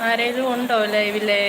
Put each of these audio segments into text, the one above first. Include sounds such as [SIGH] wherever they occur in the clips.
ആരേലും ഉണ്ടോ ലൈവിലെ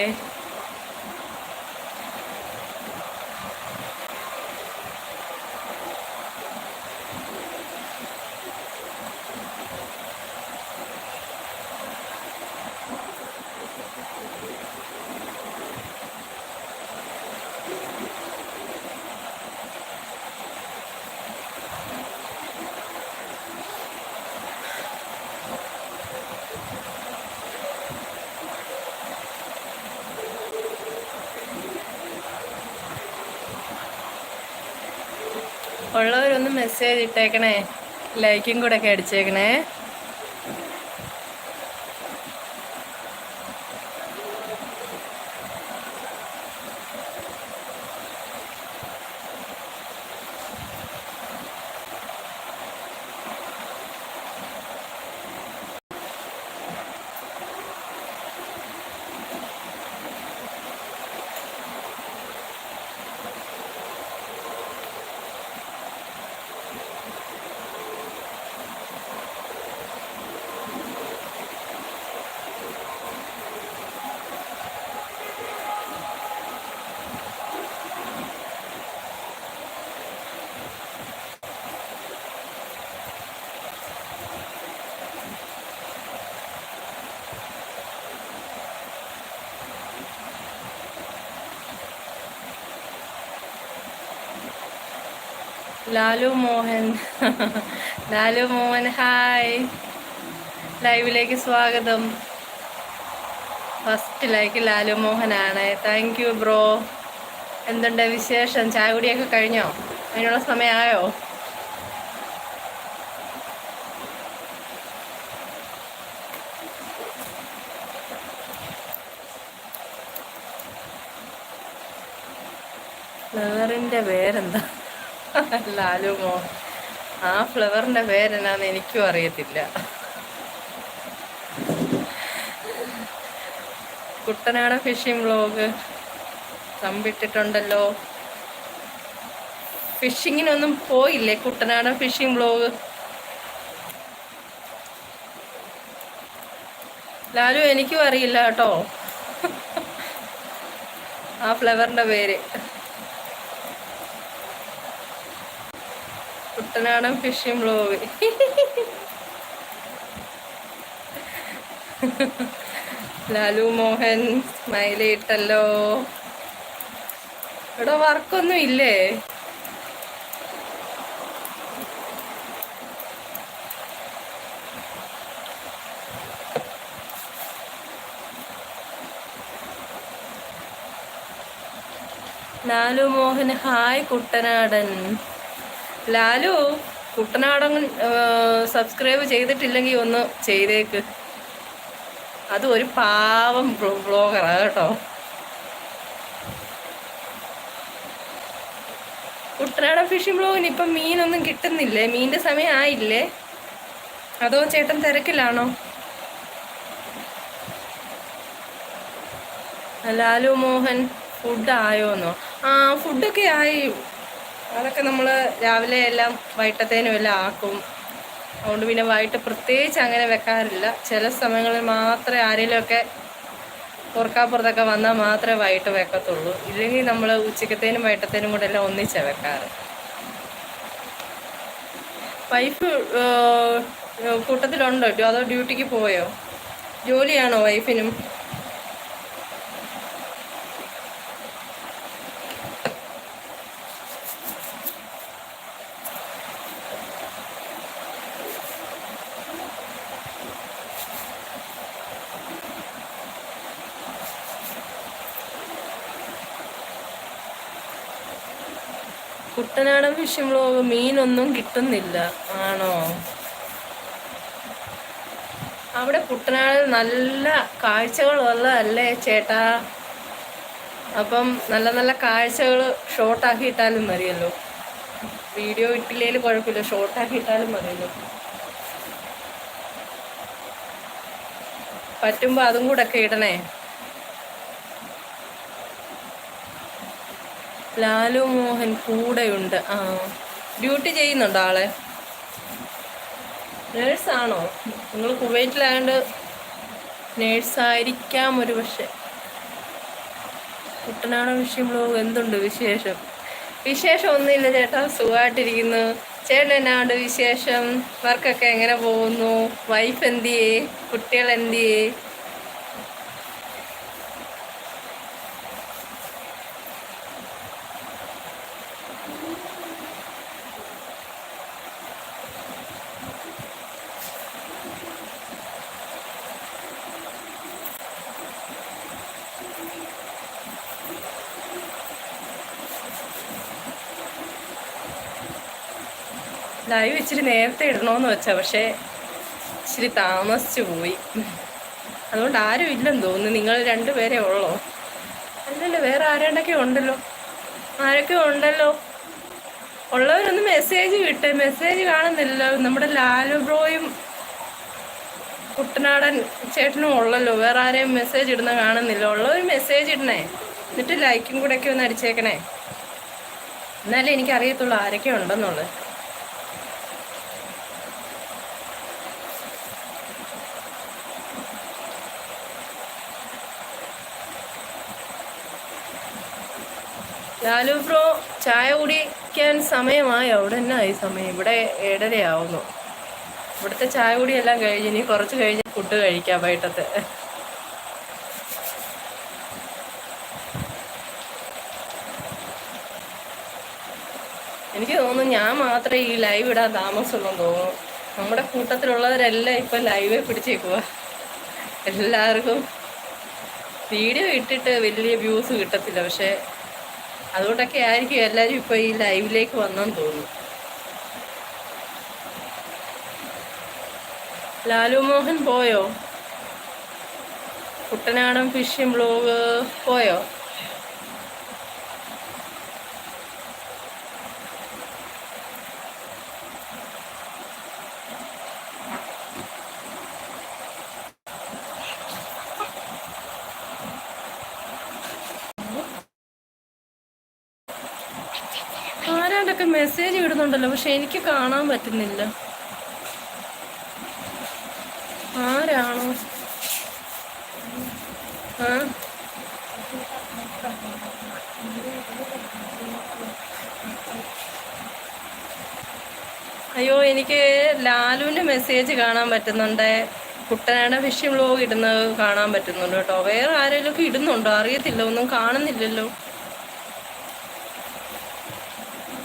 ഉള്ളവരൊന്ന് മെസ്സേജ് ഇട്ടേക്കണേ. ലൈക്കും കൂടെ ഒക്കെ അടിച്ചേക്കണേ. ലാലു മോഹൻ. ലാലു മോഹൻ ഹായ് ലൈവിലേക്ക് സ്വാഗതം. ഫസ്റ്റ് ലൈക്ക് ലാലു മോഹനാണ്. താങ്ക് യു ബ്രോ എന്തുണ്ട് വിശേഷം? ചായ കുടിയൊക്കെ കഴിഞ്ഞോ? അതിനുള്ള സമയമായോ? ഫ്ലവറിന്റെ പേരെന്താ? ലാലു മോഹൻ ആ ഫ്ലവറിന്റെ പേരെന്നാന്ന് എനിക്കും അറിയത്തില്ല. കുട്ടനാട് ഫിഷിംഗ് വ്ലോഗ് തമ്പിട്ടിട്ടുണ്ടല്ലോ ഫിഷിങ്ങിനൊന്നും പോയില്ലേ കുട്ടനാട് ഫിഷിംഗ് വ്ലോഗ് ലാലു എനിക്കും അറിയില്ല കേട്ടോ. ആ ഫ്ലവറിന്റെ പേര്. Kuttanadan fishing blog Lalu Mohan smiley ഇട്ടല്ലോ. ഇവിടെ വർക്കൊന്നും ഇല്ലേ? ലാലു മോഹൻ ഹായ് കുട്ടനാടൻ. ലാലു കുട്ടനാടൻ സബ്സ്ക്രൈബ് ചെയ്തിട്ടില്ലെങ്കിൽ ഒന്ന് ചെയ്തേക്ക്. അത് ഒരു പാവം ബ്ലോഗറാണ് കേട്ടോ. കുട്ടനാടൻ ഫിഷിംഗ് ബ്ലോഗിന് ഇപ്പം മീനൊന്നും കിട്ടുന്നില്ലേ? മീന്റെ സമയം ആയില്ലേ? അതോ ചേട്ടൻ തിരക്കിലാണോ? ലാലു മോഹൻ ഫുഡ് ആയോന്നോ ആ ഫുഡൊക്കെ ആയി. അതൊക്കെ നമ്മൾ രാവിലെ എല്ലാം വൈകിട്ടത്തേനും എല്ലാം ആക്കും. അതുകൊണ്ട് പിന്നെ വൈകിട്ട് പ്രത്യേകിച്ച് അങ്ങനെ വെക്കാറില്ല. ചില സമയങ്ങളിൽ മാത്രമേ ആരെങ്കിലുമൊക്കെ പുറക്കാപ്പുറത്തൊക്കെ വന്നാൽ മാത്രമേ വൈകിട്ട് വെക്കത്തുള്ളൂ. ഇല്ലെങ്കിൽ നമ്മൾ ഉച്ചക്കത്തേനും വൈകിട്ടത്തേനും കൂടെ എല്ലാം ഒന്നിച്ചാണ് വെക്കാറ്. വൈഫ് കൂട്ടത്തിലുണ്ടോ? അതോ ഡ്യൂട്ടിക്ക് പോയോ? ജോലിയാണോ വൈഫിനും? കുട്ടനാടൻ ഫിഷിംഗ് വ്ലോഗ് മീനൊന്നും കിട്ടുന്നില്ല. ആണോ? അവിടെ കുട്ടനാടിൽ നല്ല കാഴ്ചകളുള്ളതല്ലേ ചേട്ടാ? അപ്പം നല്ല നല്ല കാഴ്ചകൾ ഷോർട്ടാക്കി ഇട്ടാലും മതിയല്ലോ. വീഡിയോ ഇട്ടില്ലേൽ കുഴപ്പമില്ല ഷോർട്ടാക്കി ഇട്ടാലും മതിയല്ലോ. പറ്റുമ്പോൾ അതും കൂടെ ഒക്കെ ഇടണേ. ലാലു മോഹൻ കൂടെയുണ്ട്. ആ ഡ്യൂട്ടി ചെയ്യുന്നുണ്ടോ ആളെ? നേഴ്സാണോ? നിങ്ങൾ കുവൈറ്റിലായതുകൊണ്ട് നേഴ്സായിരിക്കാം ഒരു പക്ഷെ. കുട്ടനാണോ വിഷയം ബ്ലോഗ് എന്തുണ്ട് വിശേഷം? വിശേഷം ഒന്നുമില്ല ചേട്ടാ സുഖമായിട്ടിരിക്കുന്നു. ചേട്ടൻ എന്നാണ്ട് വിശേഷം? വർക്കൊക്കെ എങ്ങനെ പോകുന്നു? വൈഫ് എന്തിയേ? കുട്ടികൾ എന്തിയേ? ലൈവ് ഇച്ചിരി നേരത്തെ ഇടണമെന്ന് വെച്ചാൽ പക്ഷേ ഇച്ചിരി താമസിച്ചു പോയി. അതുകൊണ്ട് ആരും ഇല്ലെന്ന് തോന്നുന്നു. നിങ്ങൾ രണ്ടുപേരെ ഉള്ളോ? അല്ലല്ലോ വേറെ ആരാണ്ടൊക്കെ ഉണ്ടല്ലോ. ആരൊക്കെ ഉണ്ടല്ലോ? ഉള്ളവരൊന്ന് മെസ്സേജ് വിട്ടെ. മെസ്സേജ് കാണുന്നില്ലല്ലോ. നമ്മുടെ ലാലു ബ്രോയും കുട്ടനാടൻ ചേട്ടനും ഉള്ളല്ലോ. വേറെ ആരെയും മെസ്സേജ് ഇടുന്ന കാണുന്നില്ല. ഉള്ളവർ മെസ്സേജ് ഇടണേ. എന്നിട്ട് ലൈക്കും കൂടെയൊക്കെ ഒന്ന് അടിച്ചേക്കണേ. എന്നാലേ എനിക്കറിയത്തുള്ളൂ ആരൊക്കെ ഉണ്ടെന്നുള്ളത്. ലാലു ബ്രോ ചായ കുടിക്കാൻ സമയമായോ. അവിടെ തന്നെ ആയി സമയം? ഇവിടെ ഏഴരയാവുന്നു. ഇവിടുത്തെ ചായ കുടിയെല്ലാം കഴിഞ്ഞ് ഇനി കുറച്ച് കഴിഞ്ഞ് ഫുഡ് കഴിക്കാം വൈകിട്ടത്തെ. എനിക്ക് തോന്നുന്നു ഞാൻ മാത്രമേ ഈ ലൈവ് ഇടാൻ താമസമുള്ളൂ തോന്നുന്നു. നമ്മുടെ കൂട്ടത്തിലുള്ളവരെല്ലാം ഇപ്പൊ ലൈവ് പിടിച്ചേക്കുക എല്ലാവർക്കും വീഡിയോ ഇട്ടിട്ട് വലിയ വ്യൂസ് കിട്ടത്തില്ല. പക്ഷെ അതുകൊണ്ടൊക്കെ ആയിരിക്കും എല്ലാവരും ഇപ്പൊ ഈ ലൈവിലേക്ക് വന്നെന്ന് തോന്നുന്നു. ലാലു മോഹൻ പോയോ? കുട്ടനാടൻ ഫിഷിംഗ് ബ്ലോഗ് പോയോ ആരാണ്ടൊക്കെ മെസ്സേജ് ഇടുന്നുണ്ടല്ലോ പക്ഷെ എനിക്ക് കാണാൻ പറ്റുന്നില്ല. ആരാണോ? ആ? അയ്യോ എനിക്ക് ലാലുവിന്റെ മെസ്സേജ് കാണാൻ പറ്റുന്നുണ്ട്. കുട്ടനാട് വിഷയം വ്ലോഗ് ഇടുന്നത് കാണാൻ പറ്റുന്നുണ്ട് കേട്ടോ. വേറെ ആരെങ്കിലും ഇടുന്നുണ്ടോ? അറിയത്തില്ല ഒന്നും കാണുന്നില്ലല്ലോ.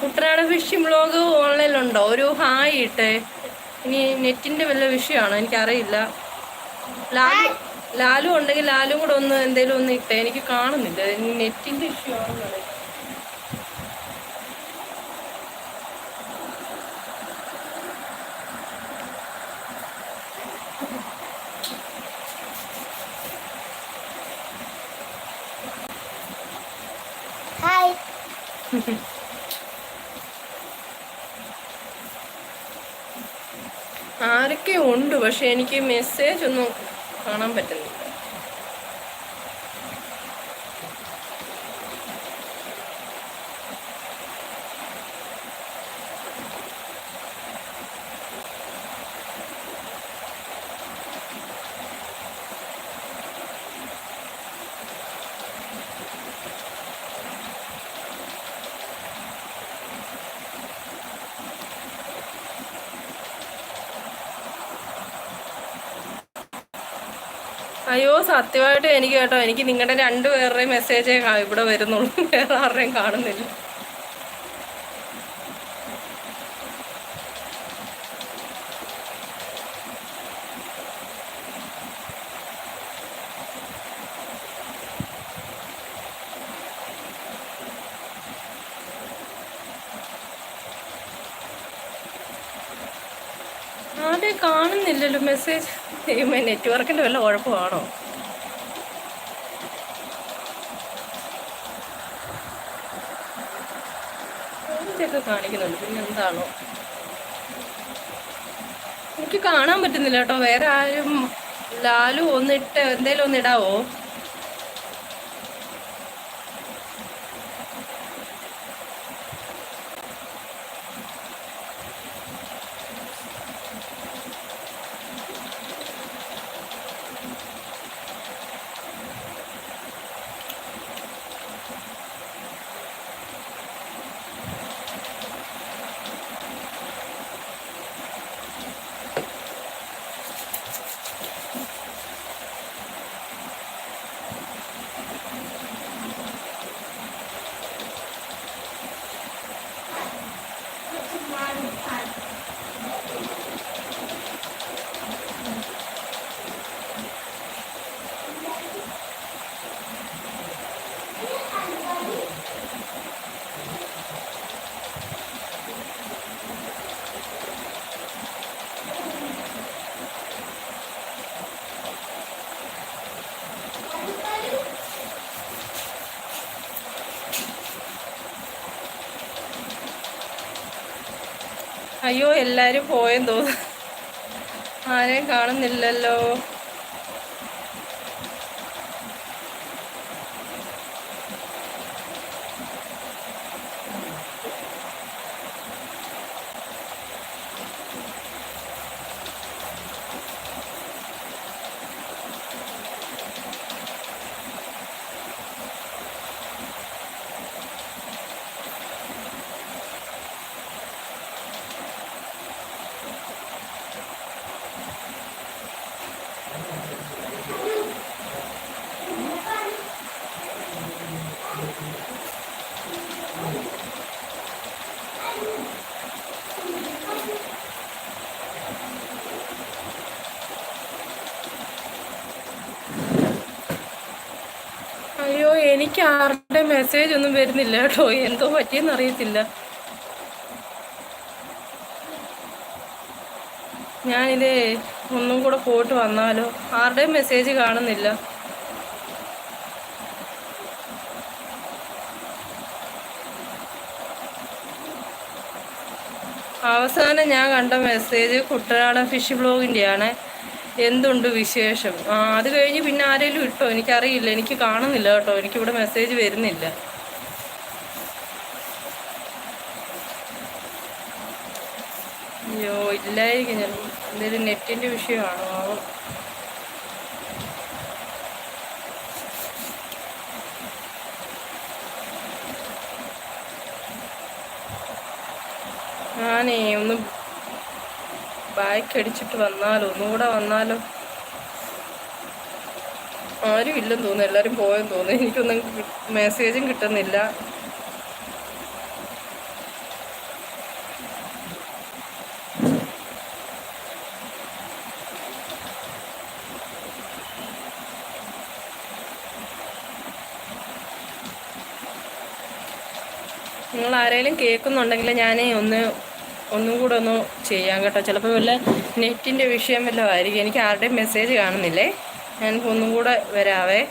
കുട്ടനാട് ഫിഷിംഗ് ബ്ലോഗ് ഓൺലൈനിലുണ്ടോ? ഒരു ഹായ് ഇട്ടേ. ഇനി നെറ്റിന്റെ വല്ല വിഷയമാണോ? എനിക്കറിയില്ല. ലാലു ലാലു ഉണ്ടെങ്കിൽ ലാലും കൂടെ ഒന്ന് എന്തെങ്കിലും ഒന്ന് ഇട്ടേ. എനിക്ക് കാണുന്നില്ല. ഇനി നെറ്റിന്റെ ഇഷ്യൂ ആണെന്ന് അറിയില്ല ഹായ് ആരൊക്കെ ഉണ്ട് പക്ഷെ എനിക്ക് മെസ്സേജ് ഒന്നും കാണാൻ പറ്റുന്നില്ല. അയ്യോ സത്യമായിട്ട് എനിക്ക് കേട്ടോ എനിക്ക് നിങ്ങളുടെ രണ്ടുപേരുടെയും മെസ്സേജേ കാ- ഇവിടെ വരുന്നുള്ളൂ. [LAUGHS] വേറെ ആരുടെയും കാണുന്നില്ല. ആരെ കാണുന്നില്ലല്ലോ മെസ്സേജ് ദൈവമേ നെറ്റ്വർക്കിന്റെ വല്ല കുഴപ്പമാണോ? ഇതൊക്കെ കാണിക്കുന്നുണ്ട്. പിന്നെ എന്താണോ? എനിക്ക് കാണാൻ പറ്റുന്നില്ല കേട്ടോ. വേറെ ആരും ലാലു ഒന്നിട്ട് എന്തേലും ഒന്ന് അയ്യോ എല്ലാരും പോയെന്ന് തോന്നുന്നു. ആരെയും കാണുന്നില്ലല്ലോ അയ്യോ എനിക്ക് ആരുടെ മെസ്സേജ് ഒന്നും വരുന്നില്ല കേട്ടോ. എന്തോ പറ്റിയെന്ന് അറിയത്തില്ല. ഞാനിത് ഒന്നും കൂടെ പോയിട്ട് വന്നാലോ? ആരുടെയും മെസ്സേജ് കാണുന്നില്ല. അവസാനം ഞാൻ കണ്ട മെസ്സേജ് കുട്ടനാടൻ ഫിഷ് ബ്ലോഗിന്റെയാണ് എന്തുണ്ട് വിശേഷം? ആ അത് കഴിഞ്ഞ് പിന്നെ ആരെങ്കിലും ഇട്ടോ? എനിക്കറിയില്ല. എനിക്ക് കാണുന്നില്ല കേട്ടോ. എനിക്കിവിടെ മെസ്സേജ് വരുന്നില്ല. അയ്യോ ഇല്ലായിരിക്കും. ഞാൻ എന്തെങ്കിലും നെറ്റിന്റെ വിഷയമാണോ? ഞാനേ ഒന്ന് ബാക്ക് അടിച്ചിട്ട് വന്നാലോ? ഒന്നുകൂടെ വന്നാലോ? ആരും ഇല്ലെന്ന് തോന്നുന്നു. എല്ലാവരും പോയെന്ന് തോന്നുന്നു. എനിക്കൊന്നും മെസ്സേജും കിട്ടുന്നില്ല. നിങ്ങൾ ആരെങ്കിലും കേൾക്കുന്നുണ്ടെങ്കിൽ ഞാൻ ഒന്ന് ഒന്നും കൂടെ ഒന്ന് ചെയ്യാം കേട്ടോ. ചിലപ്പോൾ വല്ല നെറ്റിന്റെ വിഷയം വല്ലതും ആയിരിക്കും. എനിക്ക് ആരുടെയും മെസ്സേജ് കാണുന്നില്ലേ? ഞാൻ ഒന്നും കൂടെ വരാവേ.